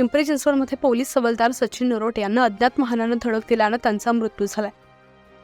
पिंपरी चिंचवडमध्ये पोलीस हवालदार सचिन नरोटे यांना अज्ञात वाहनानं धडक दिल्यानं त्यांचा मृत्यू झाला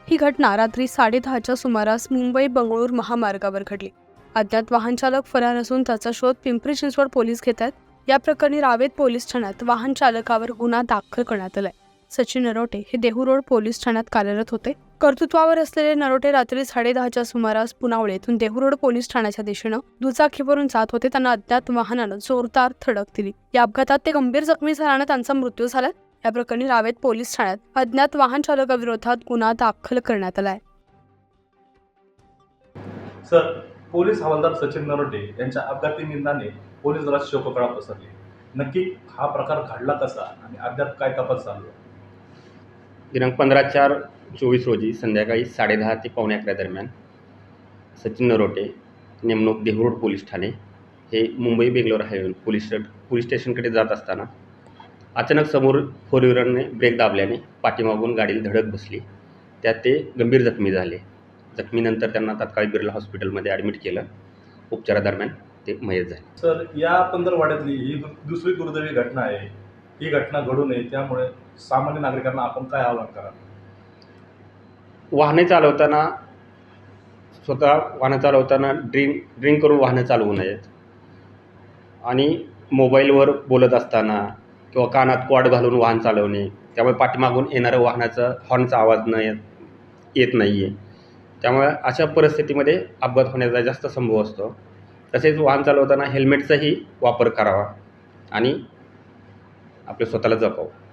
ही घटना रात्री साडेदहाच्या सुमारास मुंबई बंगळूर महामार्गावर घडली. अज्ञात वाहन चालक फरार असून त्याचा शोध पिंपरी चिंचवड पोलीस घेत आहेत या प्रकरणी रावेत पोलीस ठाण्यात वाहन चालकावर गुन्हा दाखल करण्यात आलाय. सचिन नरोटे हे देहू रोड पोलीस ठाण्यात कार्यरत होते. कर्तृत्वावर असलेले नरोटे रात्री साडेदहाच्या सुमारास पुनावळे येथून देहू रोड पोलीस ठाण्याच्या दिशेनं दुचाकीवरून जात होते. त्यांना अज्ञात वाहनानं जोरदार धडक दिली. या अपघातात ते गंभीर जखमी झाल्यानं त्यांचा मृत्यू झाला. या प्रकरणी रावेत पोलीस ठाण्यात अज्ञात वाहन चालकाविरोधात गुन्हा दाखल करण्यात आलाय सर पोलीस हवालदार सचिन नरोटे यांच्या अपघाती निंदाने पोलीस दलात शोककळा पसरली. नक्की हा प्रकार घडला कसा आणि अद्याप काय तपास चालू आहे? दिनांक पंधरा चार चोवीस रोजी संध्याकाळी साडेदहा ते पावणे अकरा दरम्यान सचिन नरोटे नेमणूक देहरोड पोलीस ठाणे हे Mumbai Bangalore highway police police स्टेशनकडे जात असताना अचानक समोर फोर व्हीलरने ब्रेक दाबल्याने पाठीमागून गाडीला धडक बसली. त्यात ते गंभीर जखमी झाले. जखमीनंतर त्यांना तात्काळ बिर्ला हॉस्पिटलमध्ये ॲडमिट केलं. उपचारादरम्यान ते मयत झाले. सर या पंधरवाड्यातली ही दुसरी दुर्दैवी घटना आहे. ही घटना घडू नये त्यामुळे सामान्य नागरिकांना आपण काय आवाहन करा वाहने चालवताना स्वतः वाहनं चालवताना ड्रिंक ड्रिंक करून वाहनं चालवू नयेत. आणि मोबाईलवर बोलत असताना किंवा कानात क्वाड घालून वाहन चालवणे त्यामुळे पाठीमागून येणारं वाहनाचं हॉर्नचा आवाज न येत येत नाही आहे त्यामुळे अशा परिस्थितीमध्ये अपघात होण्याचा जास्त संभव असतो. तसेच वाहन चालवताना हेल्मेटचाही वापर करावा. आणि आपल्या स्वतःला जपावं.